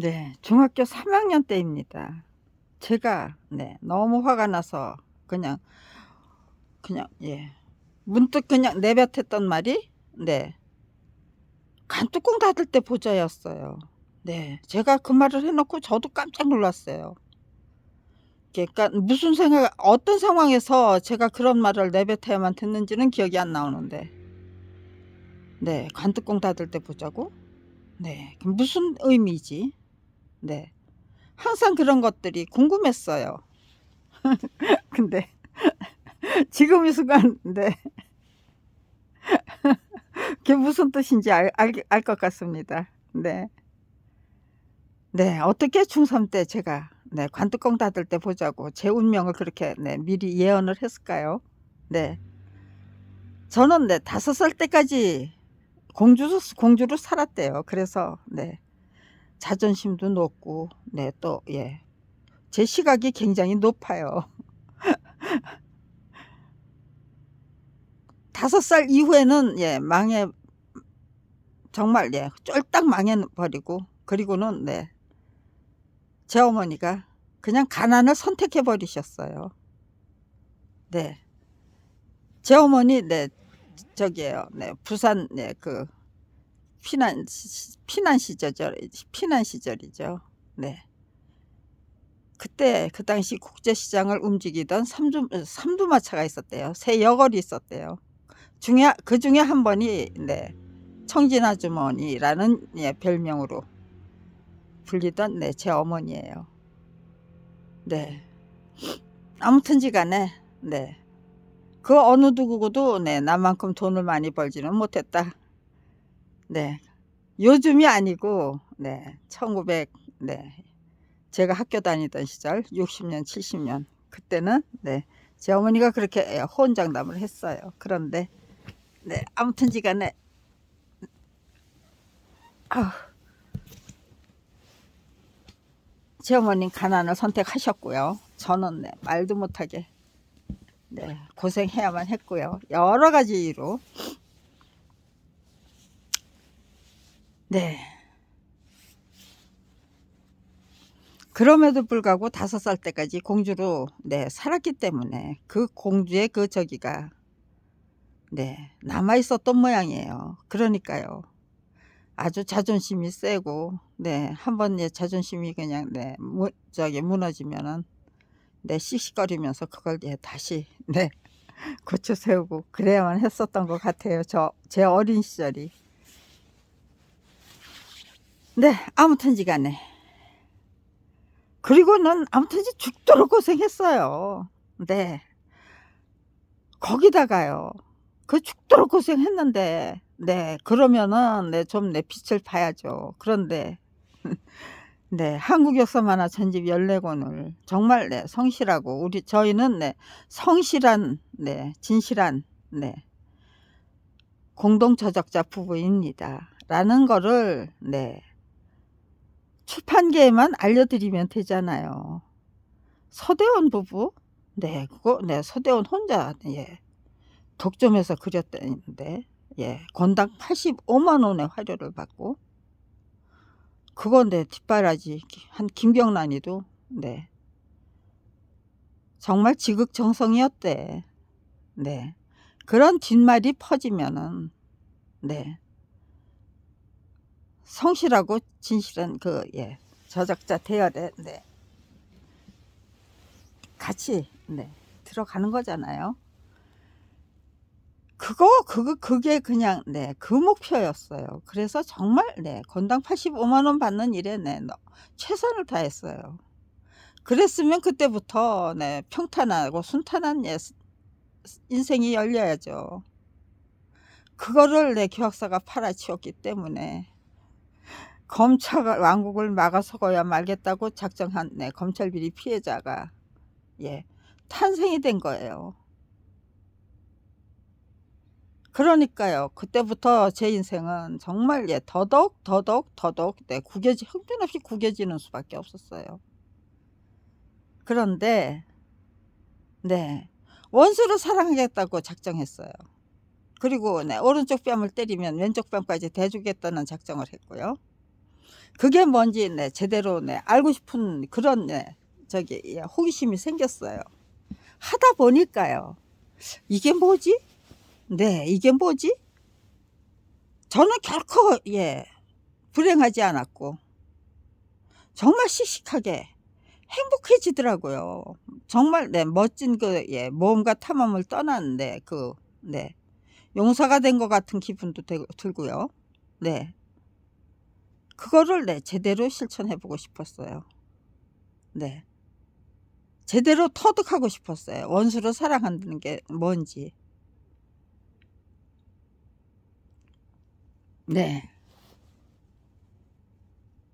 네, 중학교 3학년 때입니다. 제가 네, 너무 화가 나서 그냥 그냥 예. 문득 그냥 내뱉었던 말이 네. 간뚜껑 닫을 때 보자였어요. 네. 제가 그 말을 해 놓고 저도 깜짝 놀랐어요. 그러니까 무슨 생각 어떤 상황에서 제가 그런 말을 내뱉어야만 됐는지는 기억이 안 나오는데. 네. 관뚜껑 닫을 때 보자고? 네. 그 무슨 의미지? 네. 항상 그런 것들이 궁금했어요. 근데 지금 이 순간 네. 그게 무슨 뜻인지 알알것 같습니다. 네. 네. 어떻게 중3 때 제가 네 관뚜껑 닫을 때 보자고 제 운명을 그렇게 네 미리 예언을 했을까요? 네. 저는 네 5살 때까지 공주로 공주로 살았대요. 그래서 네. 자존심도 높고 네 또 예. 제 시각이 굉장히 높아요. 5살 이후에는 예 망해 정말 예 쫄딱 망해 버리고 그리고는 네. 제 어머니가 그냥 가난을 선택해 버리셨어요. 네. 제 어머니 네 저기에요. 네 부산 네그 피난 피난 시절이죠. 피난 시절이죠. 네. 그때 그 당시 국제 시장을 움직이던 삼두 삼두마차가 있었대요. 새 여걸이 있었대요. 중에 그 중에 한 번이 네 청진 아 주머니라는 예 별명으로 불리던 네 제 어머니예요. 네. 아무튼지간에 네. 그 어느 누구도 네 나만큼 돈을 많이 벌지는 못했다. 네. 요즘이 아니고 네. 1900 네. 제가 학교 다니던 시절 60년 70년 그때는 네. 제 어머니가 그렇게 예 호언장담을 했어요. 그런데 네. 아무튼 지간에 아. 제 어머님 가난을 선택하셨고요. 저는 네, 말도 못하게 네, 고생해야만 했고요. 여러 가지 이유로 네. 그럼에도 불구하고 다섯 살 때까지 공주로 네, 살았기 때문에 그 공주의 그 저기가 네, 남아 있었던 모양이에요. 그러니까요. 아주 자존심이 세고 네, 한번 예, 자존심이 그냥 네, 무, 저기 무너지면은 네, 씩씩거리면서 그걸 예, 다시 네, 고쳐 세우고 그래야만 했었던 것 같아요. 저 제 어린 시절이. 네, 아무튼지 간에 그리고는 아무튼지 죽도록 고생했어요. 네. 거기다가요. 그 죽도록 고생했는데 네 그러면은 네 좀 내 빛을 봐야죠. 그런데 네 한국 역사 만화 전집 14권을 정말 네 성실하고 우리 저희는 네 성실한 네 진실한 네 공동 저작자 부부입니다. 라는 거를 네 출판계에만 알려드리면 되잖아요. 서대원 부부? 네, 그거, 네, 서대원 혼자, 예, 독점해서 그렸다는데, 예, 권당 85만 원의 화료를 받고, 그건 네, 뒷바라지, 한 김경란이도, 네, 정말 지극정성이었대. 네, 그런 뒷말이 퍼지면은, 네, 성실하고 진실한 그, 예, 저작자 대열에, 네, 같이, 네, 들어가는 거잖아요. 그거, 그거, 그게 그냥, 네, 그 목표였어요. 그래서 정말, 네, 건당 85만 원 받는 일에, 네, 너- 최선을 다했어요. 그랬으면 그때부터, 네, 평탄하고 순탄한 예, 인생이 열려야죠. 그거를 내 교학사가 팔아치웠기 때문에, 검찰 왕국을 막아서거야 말겠다고 작정한 네, 검찰 비리 피해자가 예, 탄생이 된 거예요. 그러니까요. 그때부터 제 인생은 정말 예, 더더욱 더더욱 더더욱 네, 구겨지 형편없이 구겨지는 수밖에 없었어요. 그런데 네, 원수를 사랑하겠다고 작정했어요. 그리고 네, 오른쪽 뺨을 때리면 왼쪽 뺨까지 대주겠다는 작정을 했고요. 그게 뭔지 네, 제대로 네, 알고 싶은 그런 네, 저기 예, 호기심이 생겼어요. 하다 보니까요. 이게 뭐지? 네, 이게 뭐지? 저는 결코 예 불행하지 않았고 정말 씩씩하게 행복해지더라고요. 정말 네 멋진 그 예 모험과 탐험을 떠났는데 그 네 용사가 된 것 같은 기분도 되, 들고요. 네 그거를 네 제대로 실천해 보고 싶었어요. 네 제대로 터득하고 싶었어요. 원수를 사랑한다는 게 뭔지. 네.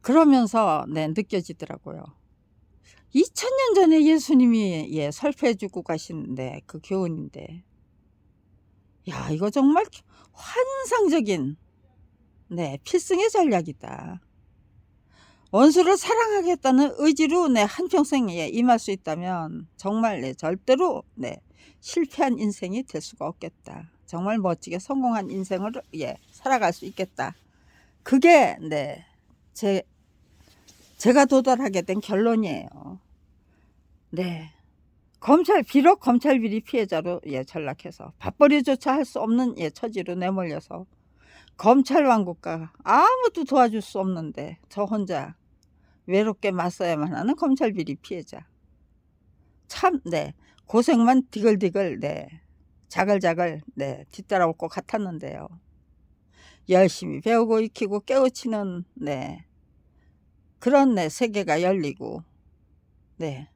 그러면서 네 느껴지더라고요. 2000년 전에 예수님이 예 설패해 주고 가신 그 교훈인데 야 이거 정말 환상적인 네 필승의 전략이다. 원수를 사랑하겠다는 의지로 내 한평생에 임할 수 있다면 정말 네 절대로 네 실패한 인생이 될 수가 없겠다. 정말 멋지게 성공한 인생을 예 살아갈 수 있겠다. 그게 네 제 제가 도달하게 된 결론이에요. 네. 검찰 비록 검찰 비리 피해자로 예 전락해서 밥벌이조차 할 수 없는 예 처지로 내몰려서 검찰 왕국가 아무도 도와줄 수 없는데 저 혼자 외롭게 맞서야만 하는 검찰 비리 피해자. 참, 네. 고생만 디글디글, 네. 자글자글, 네. 뒤따라올 것 같았는데요. 열심히 배우고 익히고 깨우치는, 네. 그런, 네. 세계가 열리고, 네.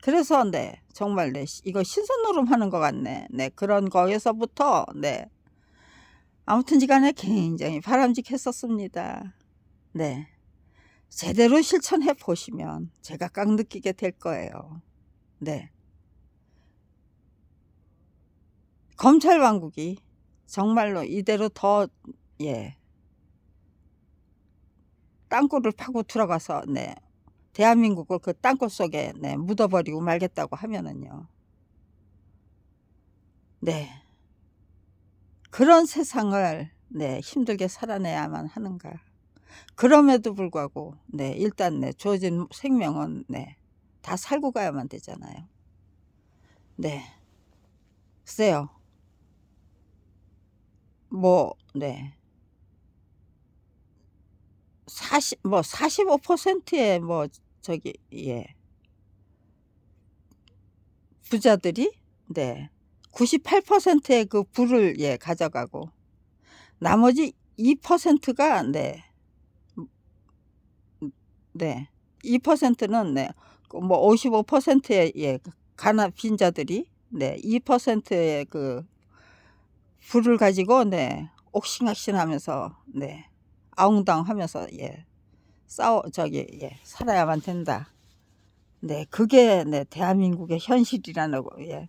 그래서, 네. 정말, 네. 이거 신선노름 하는 것 같네. 네. 그런 거에서부터, 네. 아무튼지간에 굉장히 바람직했었습니다. 네. 제대로 실천해 보시면 제가 깡 느끼게 될 거예요. 네. 검찰 왕국이 정말로 이대로 더, 예. 땅굴을 파고 들어가서, 네. 대한민국을 그 땅굴 속에, 네. 묻어버리고 말겠다고 하면은요. 네. 그런 세상을, 네. 힘들게 살아내야만 하는가. 그럼에도 불구하고 네 일단 네 주어진 생명은 네 다 살고 가야만 되잖아요. 네 글쎄요 뭐 네 40, 뭐 45%의 뭐 저기 예 부자들이 네 98%의 그 부를 예 가져가고 나머지 2%가 네 네. 2%는 네. 뭐 55%의 예, 가난 빈자들이 네. 2%의 그 불을 가지고 네. 옥신각신 하면서 네. 아웅당 하면서 예. 싸워 저기 예. 살아야만 된다. 네. 그게 네. 대한민국의 현실이라는 거 예.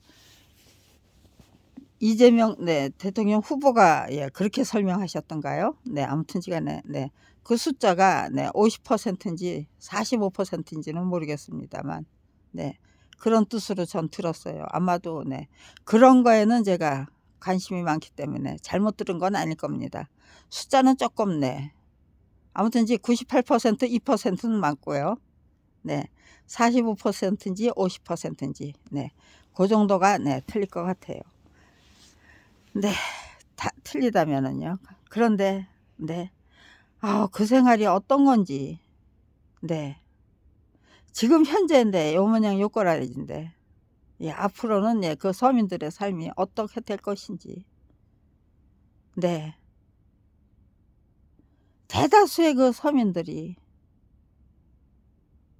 이재명 네 대통령 후보가 예 그렇게 설명하셨던가요? 네 아무튼지간에 네그 숫자가 네 50%인지 45%인지는 모르겠습니다만 네 그런 뜻으로 전 들었어요. 아마도 네 그런 거에는 제가 관심이 많기 때문에 잘못 들은 건 아닐 겁니다. 숫자는 조금 네 아무튼지 98% 2%는 맞고요. 네 45%인지 50%인지 네그 정도가 네 틀릴 것 같아요. 네, 다 틀리다면은요. 그런데, 네. 아, 그 생활이 어떤 건지, 네. 지금 현재인데, 요 모양 요 꼬라리인데, 예, 앞으로는 예, 그 서민들의 삶이 어떻게 될 것인지, 네. 대다수의 그 서민들이,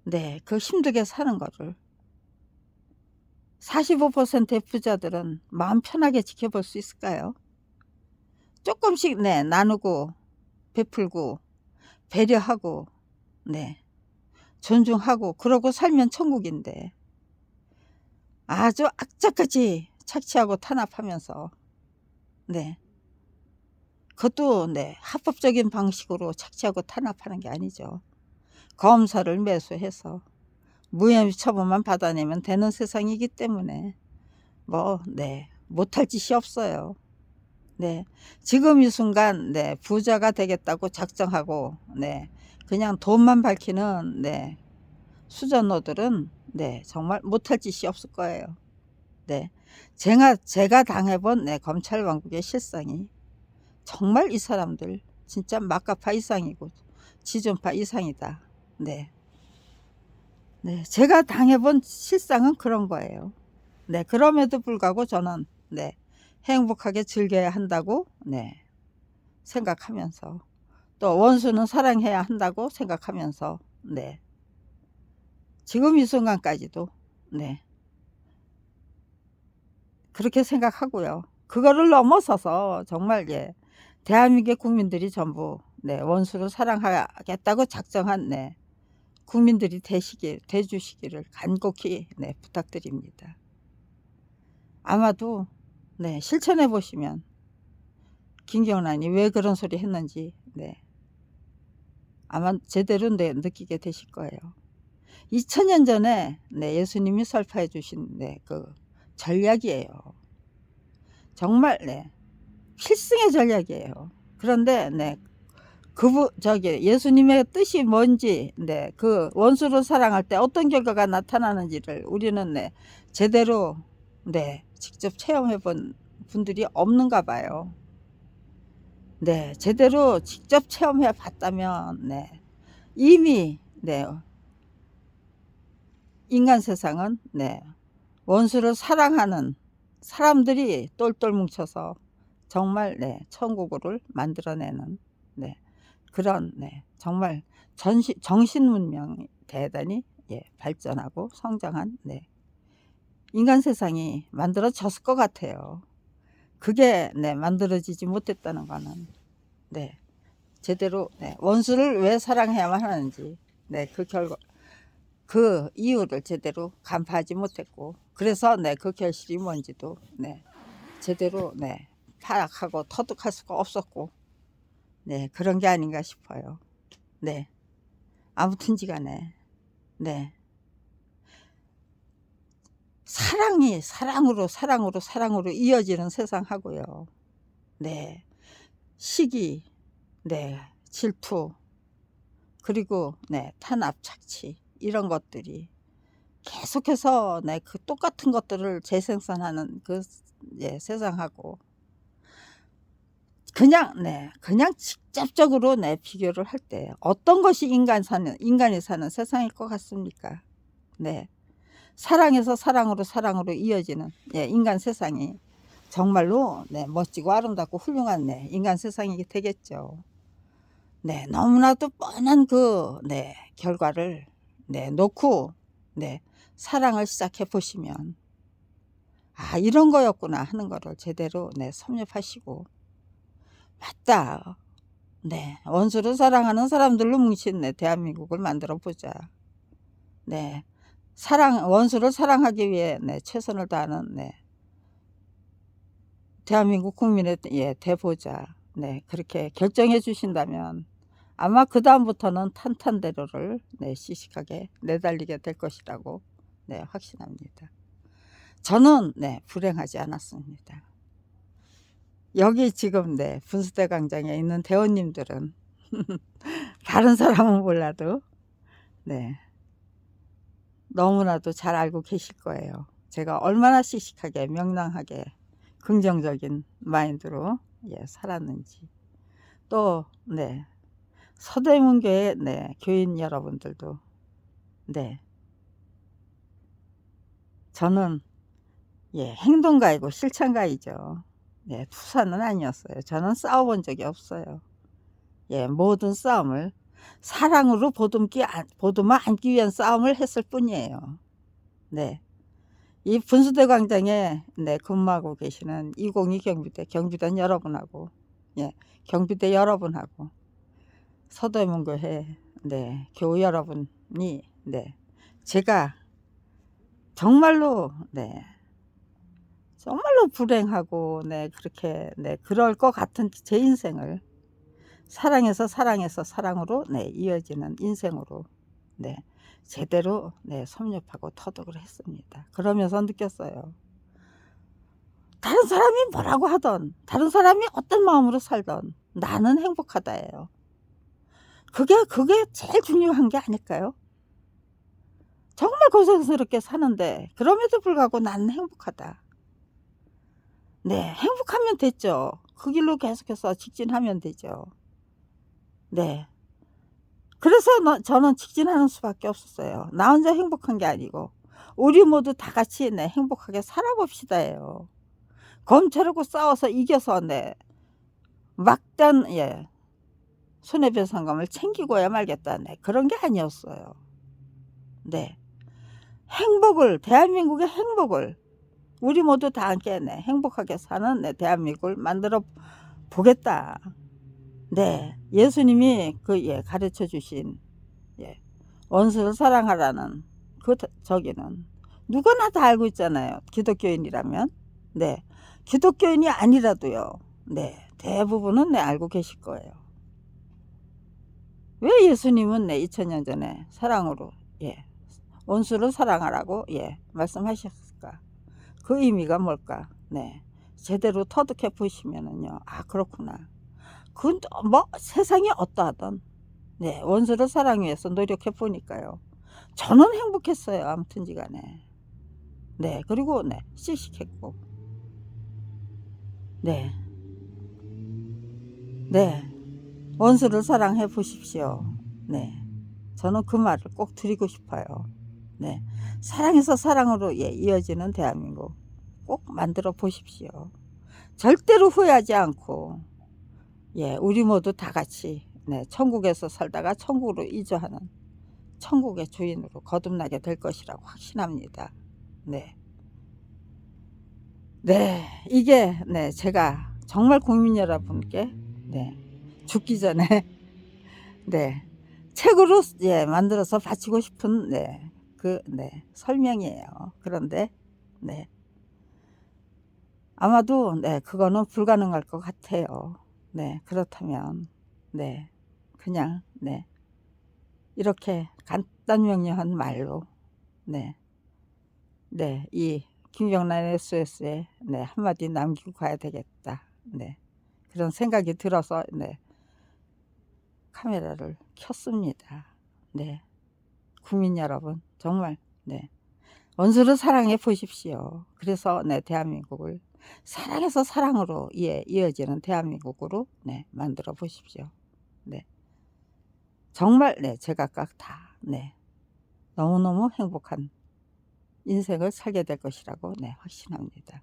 네, 그 힘들게 사는 거를 45%의 부자들은 마음 편하게 지켜볼 수 있을까요? 조금씩 네 나누고 베풀고 배려하고 네 존중하고 그러고 살면 천국인데 아주 악착같이 착취하고 탄압하면서 네 그것도 네 합법적인 방식으로 착취하고 탄압하는 게 아니죠 검사를 매수해서 무혐의 처분만 받아내면 되는 세상이기 때문에 뭐, 네, 못할 짓이 없어요. 네, 지금 이 순간, 네, 부자가 되겠다고 작정하고, 네, 그냥 돈만 밝히는 네 수전노들은 네 정말 못할 짓이 없을 거예요. 네 제가 제가 당해본 네 검찰 왕국의 실상이 정말 이 사람들 진짜 막가파 이상이고 지존파 이상이다. 네. 네, 제가 당해본 실상은 그런 거예요. 네, 그럼에도 불구하고 저는 네, 행복하게 즐겨야 한다고 네, 생각하면서 또 원수는 사랑해야 한다고 생각하면서 네, 지금 이 순간까지도 네, 그렇게 생각하고요. 그거를 넘어서서 정말 예, 대한민국의 국민들이 전부 네, 원수를 사랑하겠다고 작정한 네, 국민들이 되시길 돼주시기를 간곡히 네, 부탁드립니다. 아마도 네, 실천해 보시면 김경란이 왜 그런 소리 했는지 네, 아마 제대로 네, 느끼게 되실 거예요. 2000년 전에 네, 예수님이 설파해 주신 네, 그 전략이에요. 정말 네, 필승의 전략이에요. 그런데 네, 그부 저기 예수님의 뜻이 뭔지 네, 그 원수를 사랑할 때 어떤 결과가 나타나는지를 우리는 네, 제대로 네, 직접 체험해 본 분들이 없는가 봐요. 네, 제대로 직접 체험해 봤다면 네, 이미 네, 인간 세상은 네, 원수를 사랑하는 사람들이 똘똘 뭉쳐서 정말 네, 천국을 만들어내는 네, 그런 네, 정말 전시, 정신 문명이 대단히 예, 발전하고 성장한 네, 인간 세상이 만들어졌을 것 같아요. 그게 네, 만들어지지 못했다는 거는 네, 제대로 네, 원수를 왜 사랑해야만 하는지 네, 그 결과 그 이유를 제대로 간파하지 못했고 그래서 네, 그 결실이 뭔지도 네, 제대로 네, 파악하고 터득할 수가 없었고 네, 그런 게 아닌가 싶어요. 네. 아무튼지 간에 네. 사랑이 사랑으로 사랑으로 사랑으로 이어지는 세상하고요. 네. 시기, 네. 질투, 그리고 네. 탄압, 착취 이런 것들이 계속해서 네. 그 똑같은 것들을 재생산하는 그 예, 세상하고 그냥 네 그냥 직접적으로 네 비교를 할 때 어떤 것이 인간 사는 인간이 사는 세상일 것 같습니까? 네 사랑에서 사랑으로 사랑으로 이어지는 예, 인간 세상이 정말로 네 멋지고 아름답고 훌륭한 네 인간 세상이 되겠죠. 네 너무나도 뻔한 그네 결과를 네 놓고 네 사랑을 시작해 보시면 아 이런 거였구나 하는 거를 제대로 네 섭렵하시고 맞다. 네. 원수를 사랑하는 사람들로 뭉친 네, 대한민국을 만들어 보자. 네. 사랑, 원수를 사랑하기 위해 네, 최선을 다하는 네. 대한민국 국민의 예, 대보자. 네. 그렇게 결정해 주신다면 아마 그다음부터는 탄탄대로를 네, 시식하게 내달리게 될 것이라고 네, 확신합니다. 저는 네, 불행하지 않았습니다. 여기 지금 네 분수대 광장에 있는 대원님들은 다른 사람은 몰라도 네 너무나도 잘 알고 계실 거예요. 제가 얼마나 씩씩하게 명랑하게 긍정적인 마인드로 예, 살았는지 또네 서대문교회 네 교인 여러분들도 네 저는 예 행동가이고 실천가이죠. 네, 투사는 아니었어요. 저는 싸워본 적이 없어요. 예, 모든 싸움을 사랑으로 보듬기, 보듬어 안기 위한 싸움을 했을 뿐이에요. 네. 이 분수대 광장에 네, 근무하고 계시는 202 경비대, 경비단 여러분하고, 예, 경비대 여러분하고, 서대문교회, 네, 교우 여러분이, 네, 제가 정말로, 네, 정말로 불행하고 네 그렇게 네 그럴 것 같은 제 인생을 사랑해서 사랑해서 사랑으로 네 이어지는 인생으로 네 제대로 네 섭렵하고 터득을 했습니다. 그러면서 느꼈어요. 다른 사람이 뭐라고 하던 다른 사람이 어떤 마음으로 살던 나는 행복하다예요. 그게 그게 제일 중요한 게 아닐까요? 정말 고생스럽게 사는데 그럼에도 불구하고 나는 행복하다. 네, 행복하면 됐죠. 그 길로 계속해서 직진하면 되죠. 네. 그래서 너- 저는 직진하는 수밖에 없었어요. 나 혼자 행복한 게 아니고 우리 모두 다 같이 네, 행복하게 살아봅시다예요. 검찰하고 싸워서 이겨서 네 막단 예 손해배 상금을 챙기고야 말겠다 네 그런 게 아니었어요. 네 행복을 대한민국의 행복을 우리 모두 다 함께 네, 행복하게 사는 네, 대한민국을 만들어 보겠다. 네, 예수님이 그 예, 가르쳐 주신 예, 원수를 사랑하라는 그 더- 저기는 누구나 다 알고 있잖아요. 기독교인이라면 네, 기독교인이 아니라도요. 네, 대부분은 네 알고 계실 거예요. 왜 예수님은 네 2000년 전에 사랑으로 예 원수를 사랑하라고 예 말씀하셨을까? 그 의미가 뭘까? 네. 제대로 터득해 보시면은요. 아, 그렇구나. 그뭐 세상이 어떠하든 네, 원수를 사랑하기 위해서 노력해 보니까요. 저는 행복했어요. 아무튼지 간에. 네. 그리고 네. 씩씩했고. 네. 네. 원수를 사랑해 보십시오. 네. 저는 그 말을 꼭 드리고 싶어요. 네. 사랑에서 사랑으로 예, 이어지는 대한민국 꼭 만들어 보십시오. 절대로 후회하지 않고 예, 우리 모두 다 같이 네, 천국에서 살다가 천국으로 이주하는 천국의 주인으로 거듭나게 될 것이라고 확신합니다. 네. 네, 이게 네, 제가 정말 국민 여러분께 네, 죽기 전에 네, 책으로 예, 만들어서 바치고 싶은 네, 그 네, 설명이에요. 그런데 네. 아마도 네, 그거는 불가능할 것 같아요. 네, 그렇다면 네. 그냥 네. 이렇게 간단 명료한 말로 네. 네, 이 김경란 SOS에 네, 한마디 남기고 가야 되겠다. 네. 그런 생각이 들어서 네. 카메라를 켰습니다. 네. 국민 여러분, 정말 네. 원수를 사랑해 보십시오. 그래서 네, 대한민국을 사랑에서 사랑으로 예, 이어지는 대한민국으로 네, 만들어 보십시오. 네. 정말 네, 제각각 다 네. 너무너무 행복한 인생을 살게 될 것이라고 네, 확신합니다.